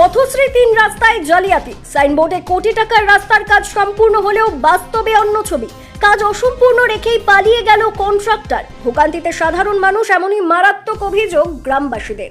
পথশ্রী তিন রাস্তায় জালিয়াতি। সাইনবোর্ডে কোটি টাকার রাস্তার কাজ সম্পূর্ণ হলেও বাস্তবে অন্য ছবি। কাজ অসম্পূর্ণ রেখেই পালিয়ে গেল কন্ট্রাক্টর। ভোগান্তিতে সাধারণ মানুষ এমনই মারাত্মক অভিযোগ গ্রামবাসীদের।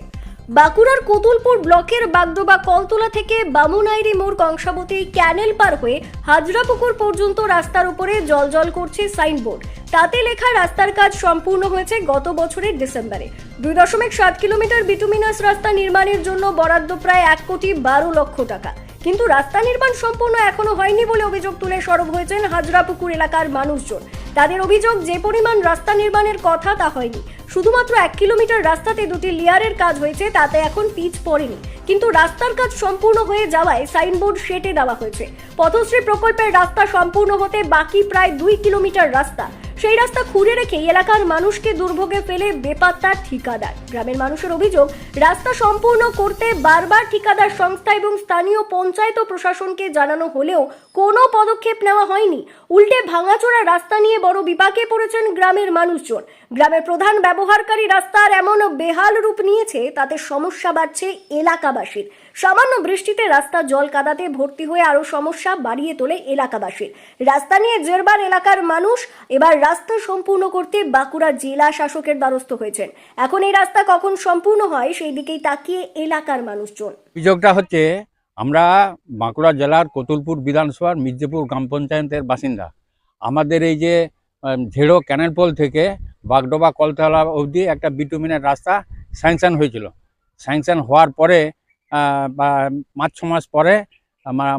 বাঁকুড়ার কতুলপুর ব্লকের বাগডোবা কলতলা থেকে বামুনাইরি মোড় কংসাবতী ক্যানেল পার হয়ে হাজরাপুকুর পর্যন্ত রাস্তার উপরে জল করছে সাইনবোর্ড। তাতে লেখা রাস্তার কাজ সম্পূর্ণ হয়েছে গত বছরের ডিসেম্বরে। দুই দশমিক সাত কিলোমিটার বিটুমিনাস রাস্তা নির্মাণের জন্য বরাদ্দ প্রায় এক কোটি বারো লক্ষ টাকা। কিন্তু রাস্তা নির্মাণ সম্পূর্ণ এখনও হয়নি বলে অভিযোগ তুলে সরব হয়েছেন হাজরাপুকুর এলাকার মানুষজন। তাদের অভিযোগ, যে পরিমাণ রাস্তা নির্মাণের কথা তা হয়নি। শুধুমাত্র এক কিলোমিটার রাস্তাতে দুটি লেয়ারের কাজ হয়েছে, তাতে এখন পিচ পড়েনি। কিন্তু রাস্তার কাজ সম্পূর্ণ হয়ে যাওয়ায় সাইনবোর্ড সেটে দেওয়া হয়েছে। পথশ্রী প্রকল্পের রাস্তা সম্পূর্ণ হতে বাকি প্রায় দুই কিলোমিটার রাস্তা। সেই রাস্তা খুঁড়ে রেখে এলাকার মানুষকে দুর্ভোগে ফেলে বেপাত্তা ঠিকাদার। গ্রামের মানুষের অভিযোগ, রাস্তা সম্পূর্ণ করতে বারবার ঠিকাদার সংস্থা এবং স্থানীয় পঞ্চায়েত প্রশাসনকে জানানো হলেও কোনো পদক্ষেপ নেওয়া হয়নি। উল্টে ভাঙাচোরা রাস্তা নিয়ে বড় বিপাকে পড়েছেন গ্রামের মানুষজন। গ্রামের প্রধান ব্যবহারকারী রাস্তার এমন বেহাল রূপ নিয়েছে, তাতে সমস্যা বাড়ছে এলাকাবাসীর। সামান্য বৃষ্টিতে রাস্তা জল কাদাতে ভর্তি হয়ে আরও সমস্যা বাড়িয়ে তোলে এলাকাবাসীর। রাস্তা নিয়ে জেরবার এলাকার মানুষ, এবার রাস্তা সম্পূর্ণ করতে বাঁকুড়া জেলা শাসকের দ্বারস্থ হয়েছেন। এখন এই রাস্তা কখন সম্পূর্ণ হয়, সেই দিকেই তাকিয়ে এলাকার মানুষজন। অভিযোগটা হচ্ছে, আমরা বাঁকুড়া জেলার কতুলপুর বিধানসভার মির্জাপুর গ্রাম পঞ্চায়েতের বাসিন্দা। আমাদের এই যে ঝেড়ো ক্যানেল পোল থেকে বাগডোবা কলতলা অবধি একটা বিটুমিনের রাস্তা স্যাংশন হয়েছিল। স্যাংশন হওয়ার পরে পাঁচ ছ মাস পরে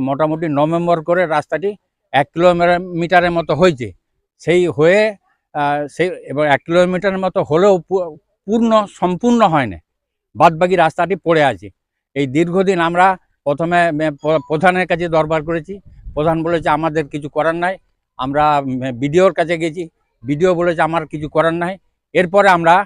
মোটামুটি নভেম্বর করে রাস্তাটি এক কিলোমিটারের মতো হয়েছে। সেই হয়ে সেই এবার এক কিলোমিটার মতো হলেও পূর্ণ, সম্পূর্ণ হয়নি। বাদবাকি রাস্তাটি পড়ে আছে। এই দীর্ঘদিন আমরা প্রথমে প্রধানের কাছে দরবার করেছি। প্রধান বলেছে, আমাদের কিছু করার নাই। আমরা বিডিওর কাছে গেছি। বিডিও বলেছে, আমার কিছু করার নাই। এরপরে আমরা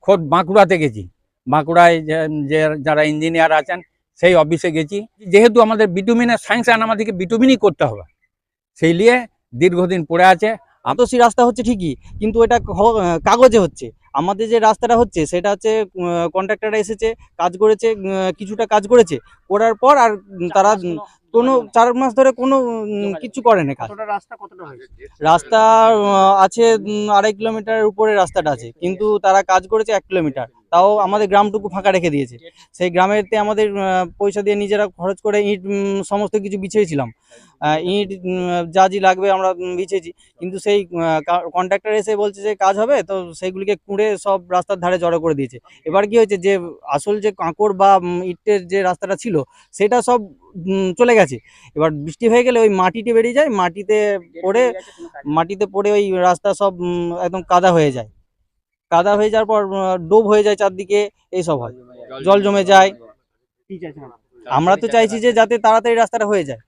খোদ বাঁকুড়াতে গেছি। বাঁকুড়ায় যে- যারা ইঞ্জিনিয়ার আছেন, সেই অফিসে গেছি। যেহেতু আমাদের বিটুমিনের স্যাংশন আমাদেরকে বিটুমিনই করতে হবে, সেই নিয়ে দীর্ঘদিন পড়ে আছে। আতসী রাস্তা হচ্ছে ঠিকই কিন্তু এটা কাগজে হচ্ছে। আমাদের যে রাস্তাটা হচ্ছে সেটা হচ্ছে কন্ট্রাক্টররা এসেছে কাজ করেছে কিছুটা কাজ করেছে। করার পর আর তারা কোনো চার মাস ধরে কোনো কিছু করেনি কাজ। রাস্তা কতটা হয়েছে? রাস্তা আছে আড়াই কিলোমিটারের উপরে রাস্তাটা আছে। কিন্তু তারা কাজ করেছে এক কিলোমিটার। তাও আমাদের গ্রামটুকু ফাঁকা রেখে দিয়েছে। সেই গ্রামেতে আমাদের পয়সা দিয়ে নিজেরা খরচ করে ইট সমস্ত কিছু বিছিয়েছিলাম। ইট যা যা লাগবে আমরা বিছিয়েছি। কিন্তু সেই কন্ট্রাক্টর এসে বলছে যে কাজ হবে তো সেইগুলিকে কুঁড়ে সব রাস্তার ধারে জড়ো করে দিয়েছে। এবার কি হয়েছে যে আসল যে কাঁকড় বা ইটের যে রাস্তাটা ছিল সেটা সব চলে গেছে। এবার বৃষ্টি হয়ে গেলে ওই মাটিতে বেরিয়ে যায় মাটিতে পড়ে মাটিতে পড়ে ওই রাস্তা সব একদম কাদা হয়ে যায়। কাদা হয়ে যাওয়ার পর ডোব হয়ে যায় চারদিকে এইসব হয়। জল জমে যায়। আমরা তো চাইছি যে যাতে তাড়াতাড়ি রাস্তাটা হয়ে যায়।